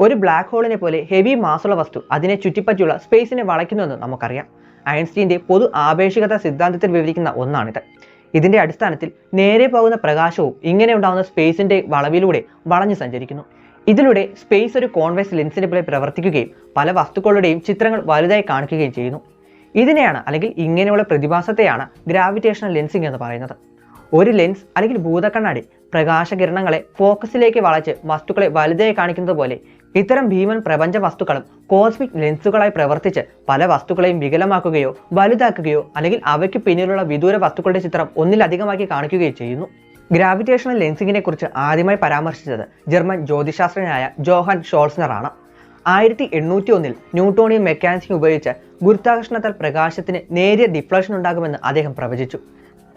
ഒരു ബ്ലാക്ക് ഹോളിനെ പോലെ ഹെവി മാസുള്ള വസ്തു അതിനെ ചുറ്റിപ്പറ്റിയുള്ള സ്പേസിനെ വളയ്ക്കുന്നുവെന്ന് നമുക്കറിയാം. ഐൻസ്റ്റീന്റെ പൊതു ആപേക്ഷികത സിദ്ധാന്തത്തിൽ വിവരിക്കുന്ന ഒന്നാണിത്. ഇതിന്റെ അടിസ്ഥാനത്തിൽ നേരെ പോകുന്ന പ്രകാശവും ഇങ്ങനെ ഉണ്ടാകുന്ന സ്പേസിന്റെ വളവിലൂടെ വളഞ്ഞു സഞ്ചരിക്കുന്നു. ഇതിലൂടെ സ്പേസ് ഒരു കോൺവെക്സ് ലെൻസിനെ പോലെ പ്രവർത്തിക്കുകയും പല വസ്തുക്കളുടെയും ചിത്രങ്ങൾ വലുതായി കാണിക്കുകയും ചെയ്യുന്നു. ഇതിനെയാണ് അല്ലെങ്കിൽ ഇങ്ങനെയുള്ള പ്രതിഭാസത്തെയാണ് ഗ്രാവിറ്റേഷണൽ ലെൻസിങ് എന്ന് പറയുന്നത്. ഒരു ലെൻസ് അല്ലെങ്കിൽ ഭൂതക്കണ്ണാടി പ്രകാശകിരണങ്ങളെ ഫോക്കസിലേക്ക് വളച്ച് വസ്തുക്കളെ വലുതായി കാണിക്കുന്നത് പോലെ ഇത്തരം ഭീമൻ പ്രപഞ്ച വസ്തുക്കളും കോസ്മിക് ലെൻസുകളായി പ്രവർത്തിച്ച് പല വസ്തുക്കളെയും വികലമാക്കുകയോ വലുതാക്കുകയോ അല്ലെങ്കിൽ അവയ്ക്ക് പിന്നിലുള്ള വിദൂര വസ്തുക്കളുടെ ചിത്രം ഒന്നിലധികമാക്കി കാണിക്കുകയോ ചെയ്യുന്നു. ഗ്രാവിറ്റേഷണൽ ലെൻസിങ്ങിനെ കുറിച്ച് ആദ്യമായി പരാമർശിച്ചത് ജർമ്മൻ ജ്യോതിശാസ്ത്രജ്ഞനായ ജോഹൻ ഷോൾസ്നർ ആണ് ആയിരത്തി എണ്ണൂറ്റി ഒന്നിൽ ന്യൂട്ടോണിയം മെക്കാനിക്സ് ഉപയോഗിച്ച് ഗുരുത്വാകർഷണത്താൽ പ്രകാശത്തിന് നേരിയ ഡിഫ്ലക്ഷൻ ഉണ്ടാകുമെന്ന് അദ്ദേഹം പ്രവചിച്ചു.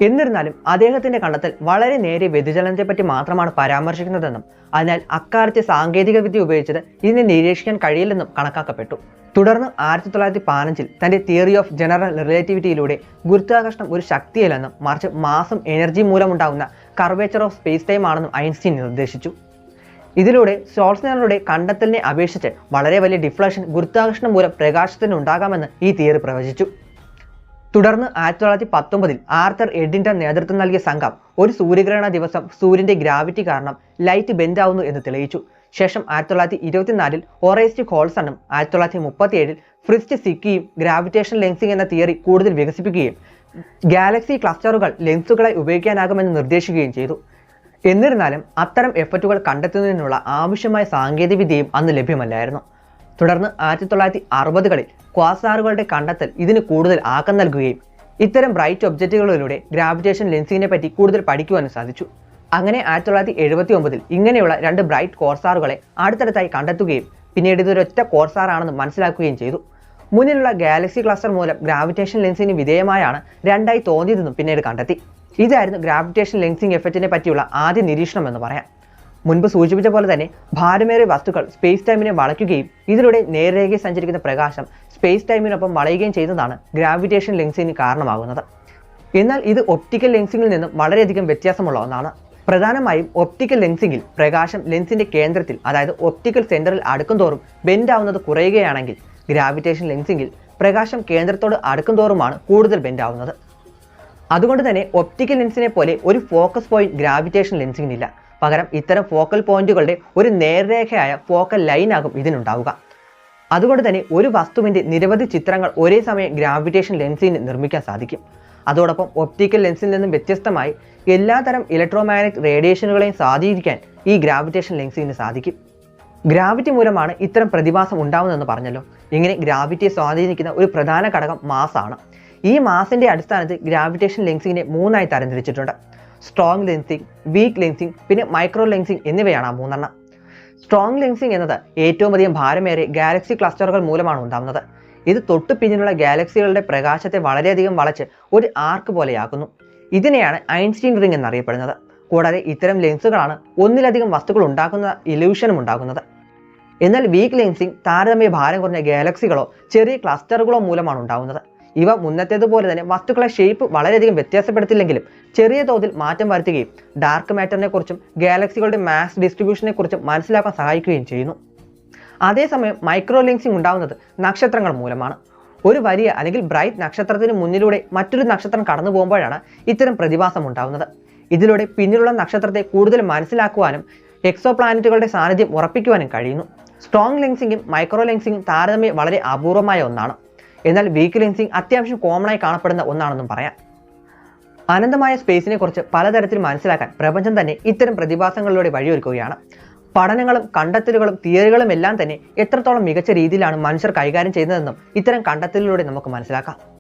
എന്നിരുന്നാലും അദ്ദേഹത്തിന്റെ കണ്ടെത്തൽ വളരെ നേരെ നേരിയ വ്യതിചലനത്തെപ്പറ്റി മാത്രമാണ് പരാമർശിക്കുന്നതെന്നും അതിനാൽ അക്കാലത്തെ സാങ്കേതിക വിദ്യ ഉപയോഗിച്ചത് ഇതിനെ നിരീക്ഷിക്കാൻ കഴിയില്ലെന്നും കണക്കാക്കപ്പെട്ടു. തുടർന്ന് ആയിരത്തി തൊള്ളായിരത്തി പതിനഞ്ചിൽ തന്റെ തിയറി ഓഫ് ജനറൽ റിലേറ്റിവിറ്റിയിലൂടെ ഗുരുത്വാകർഷണം ഒരു ശക്തിയല്ലെന്നും മറിച്ച് മാസം എനർജി മൂലമുണ്ടാകുന്ന കർവേച്ചർ ഓഫ് സ്പേസ് ടൈം ആണെന്നും ഐൻസ്റ്റീൻ നിർദ്ദേശിച്ചു. ഇതിലൂടെ സോൾസ്നറുടെ കണ്ടെത്തലിനെ അപേക്ഷിച്ച് വളരെ വലിയ ഡിഫ്ലക്ഷൻ ഗുരുത്വാകർഷണം മൂലം പ്രകാശത്തിന് ഉണ്ടാകാമെന്ന് ഈ തിയറി പ്രവചിച്ചു. തുടർന്ന് ആയിരത്തി തൊള്ളായിരത്തി പത്തൊമ്പതിൽ ആർത്തർ എഡിന്റെ നേതൃത്വം നൽകിയ സംഘം ഒരു സൂര്യഗ്രഹണ ദിവസം സൂര്യന്റെ ഗ്രാവിറ്റി കാരണം ലൈറ്റ് ബെൻഡ് ആവുന്നു എന്ന് തെളിയിച്ചു. ശേഷം ആയിരത്തി തൊള്ളായിരത്തി ഇരുപത്തിനാലിൽ ഒറേസ്റ്റ് ഹോൾസണും ആയിരത്തി തൊള്ളായിരത്തി മുപ്പത്തിയേഴിൽ ഫ്രിസ്റ്റ് സിക്കിയും ഗ്രാവിറ്റേഷൻ ലെൻസിംഗ് എന്ന തിയറി കൂടുതൽ വികസിപ്പിക്കുകയും ഗാലക്സി ക്ലസ്റ്ററുകൾ ലെൻസുകളായി ഉപയോഗിക്കാനാകുമെന്ന് നിർദ്ദേശിക്കുകയും ചെയ്തു. എന്നിരുന്നാലും അത്തരം എഫക്റ്റുകൾ കണ്ടെത്തുന്നതിനുള്ള ആവശ്യമായ സാങ്കേതികവിദ്യയും അന്ന് ലഭ്യമല്ലായിരുന്നു. തുടർന്ന് ആയിരത്തി തൊള്ളായിരത്തി അറുപതുകളിൽ ക്വാസാറുകളുടെ കണ്ടെത്തൽ ഇതിന് കൂടുതൽ ആക്കം നൽകുകയും ഇത്തരം ബ്രൈറ്റ് ഒബ്ജക്റ്റുകളിലൂടെ ഗ്രാവിറ്റേഷൻ ലെൻസിങ്ങിനെ പറ്റി കൂടുതൽ പഠിക്കുവാനും സാധിച്ചു. അങ്ങനെ ആയിരത്തി തൊള്ളായിരത്തി എഴുപത്തി ഒമ്പതിൽ ഇങ്ങനെയുള്ള രണ്ട് ബ്രൈറ്റ് കോർസാറുകളെ അടുത്തടുത്തായി കണ്ടെത്തുകയും പിന്നീട് ഇതൊരൊറ്റ കോർസാറാണെന്ന് മനസ്സിലാക്കുകയും ചെയ്തു. മുന്നിലുള്ള ഗാലക്സി ക്ലസ്റ്റർ മൂലം ഗ്രാവിറ്റേഷൻ ലെൻസിന് വിധേയമായാണ് രണ്ടായി തോന്നിയതെന്നും പിന്നീട് കണ്ടെത്തി. ഇതായിരുന്നു ഗ്രാവിറ്റേഷൻ ലെൻസിങ് എഫക്റ്റിനെ പറ്റിയുള്ള ആദ്യ നിരീക്ഷണം എന്ന് പറയാം. മുൻപ് സൂചിപ്പിച്ച പോലെ തന്നെ ഭാരമേറിയ വസ്തുക്കൾ സ്പേസ് ടൈമിനെ വളയ്ക്കുകയും ഇതിലൂടെ നേർരേഖയിൽ സഞ്ചരിക്കുന്ന പ്രകാശം സ്പേസ് ടൈമിനൊപ്പം വളയുകയും ചെയ്യുന്നതാണ് ഗ്രാവിറ്റേഷൻ ലെൻസിന് കാരണമാകുന്നത്. എന്നാൽ ഇത് ഒപ്റ്റിക്കൽ ലെൻസിങ്ങിൽ നിന്നും വളരെയധികം വ്യത്യാസമുള്ള ഒന്നാണ്. പ്രധാനമായും ഒപ്റ്റിക്കൽ ലെൻസിങ്ങിൽ പ്രകാശം ലെൻസിന്റെ കേന്ദ്രത്തിൽ അതായത് ഒപ്റ്റിക്കൽ സെന്ററിൽ അടുക്കും തോറും ബെൻഡ് ആവുന്നത് കുറയുകയാണെങ്കിൽ ഗ്രാവിറ്റേഷൻ ലെൻസിങ്ങിൽ പ്രകാശം കേന്ദ്രത്തോട് അടുക്കും തോറുമാണ് കൂടുതൽ ബെൻഡ് ആവുന്നത്. അതുകൊണ്ട് തന്നെ ഒപ്റ്റിക്കൽ ലെൻസിനെ പോലെ ഒരു ഫോക്കസ് പോയിന്റ് ഗ്രാവിറ്റേഷൻ ലെൻസിങ്ങിനില്ല പകരം ഇത്തരം ഫോക്കൽ പോയിന്റുകളുടെ ഒരു നേർരേഖയായ ഫോക്കൽ ലൈനാകും ഇതിനുണ്ടാവുക. അതുകൊണ്ട് തന്നെ ഒരു വസ്തുവിന്റെ നിരവധി ചിത്രങ്ങൾ ഒരേ സമയം ഗ്രാവിറ്റേഷൻ ലെൻസിന് നിർമ്മിക്കാൻ സാധിക്കും. അതോടൊപ്പം ഒപ്റ്റിക്കൽ ലെൻസിൽ നിന്നും വ്യത്യസ്തമായി എല്ലാതരം ഇലക്ട്രോമാഗ്നറ്റിക് റേഡിയേഷനുകളെയും സ്വാധീനിക്കാൻ ഈ ഗ്രാവിറ്റേഷൻ ലെൻസിന് സാധിക്കും. ഗ്രാവിറ്റി മൂലമാണ് ഇത്തരം പ്രതിഭാസം ഉണ്ടാവുന്നതെന്ന് പറഞ്ഞല്ലോ. ഇങ്ങനെ ഗ്രാവിറ്റിയെ സ്വാധീനിക്കുന്ന ഒരു പ്രധാന ഘടകം മാസാണ്. ഈ മാസിന്റെ അടിസ്ഥാനത്തിൽ ഗ്രാവിറ്റേഷൻ ലെൻസിനെ മൂന്നായി തരംതിരിച്ചിട്ടുണ്ട്. സ്ട്രോങ് ലെൻസിങ് വീക്ക് ലെൻസിങ് പിന്നെ മൈക്രോ ലെൻസിങ് എന്നിവയാണ് ആ മൂന്നെണ്ണം. സ്ട്രോങ് ലെൻസിങ് എന്നത് ഏറ്റവും അധികം ഭാരമേറിയ ഗാലക്സി ക്ലസ്റ്ററുകൾ മൂലമാണ് ഉണ്ടാകുന്നത് ഇത് തൊട്ടു പിന്നിലുള്ള ഗാലക്സികളുടെ പ്രകാശത്തെ വളരെയധികം വളച്ച് ഒരു ആർക്ക് പോലെയാക്കുന്നു. ഇതിനെയാണ് ഐൻസ്റ്റീൻ റിംഗ് എന്നറിയപ്പെടുന്നത്. കൂടാതെ ഇത്തരം ലെൻസുകളാണ് ഒന്നിലധികം വസ്തുക്കൾ ഉണ്ടാക്കുന്ന ഇലൂഷനും ഉണ്ടാകുന്നത് എന്നാൽ വീക്ക് ലെൻസിങ് താരതമ്യ ഭാരം കുറഞ്ഞ ഗാലക്സികളോ ചെറിയ ക്ലസ്റ്ററുകളോ മൂലമാണ് ഉണ്ടാകുന്നത് ഇവ മുന്നത്തേതുപോലെ തന്നെ വസ്തുക്കളെ ഷേപ്പ് വളരെയധികം വ്യത്യാസപ്പെടുത്തില്ലെങ്കിലും ചെറിയ തോതിൽ മാറ്റം വരുത്തുകയും ഡാർക്ക് മാറ്ററിനെ കുറിച്ചും ഗാലക്സികളുടെ മാസ് ഡിസ്ട്രിബ്യൂഷനെ കുറിച്ചും മനസ്സിലാക്കാൻ സഹായിക്കുകയും ചെയ്യുന്നു. അതേസമയം മൈക്രോ ലെൻസിങ് ഉണ്ടാകുന്നത് നക്ഷത്രങ്ങൾ മൂലമാണ്. ഒരു വലിയ അല്ലെങ്കിൽ ബ്രൈറ്റ് നക്ഷത്രത്തിന് മുന്നിലൂടെ മറ്റൊരു നക്ഷത്രം കടന്നു പോകുമ്പോഴാണ് ഇത്തരം പ്രതിഭാസം ഉണ്ടാകുന്നത് ഇതിലൂടെ പിന്നിലുള്ള നക്ഷത്രത്തെ കൂടുതൽ മനസ്സിലാക്കുവാനും എക്സോ പ്ലാനറ്റുകളുടെ സാന്നിധ്യം ഉറപ്പിക്കുവാനും കഴിയുന്നു. സ്ട്രോങ് ലെൻസിങ്ങും മൈക്രോ ലെൻസിങ്ങും താരതമ്യം വളരെ അപൂർവമായ ഒന്നാണ്. എന്നാൽ വീക്ക് ലെൻസിങ് അത്യാവശ്യം കോമൺ ആയി കാണപ്പെടുന്ന ഒന്നാണെന്നും പറയാം. അനന്തമായ സ്പേസിനെ കുറിച്ച് പലതരത്തിൽ മനസ്സിലാക്കാൻ പ്രപഞ്ചം തന്നെ ഇത്തരം പ്രതിഭാസങ്ങളിലൂടെ വഴിയൊരുക്കുകയാണ്. പഠനങ്ങളും കണ്ടെത്തലുകളും തിയറികളും എല്ലാം തന്നെ എത്രത്തോളം മികച്ച രീതിയിലാണ് മനുഷ്യർ കൈകാര്യം ചെയ്യുന്നതെന്നും ഇത്തരം കണ്ടെത്തലിലൂടെ നമുക്ക് മനസ്സിലാക്കാം.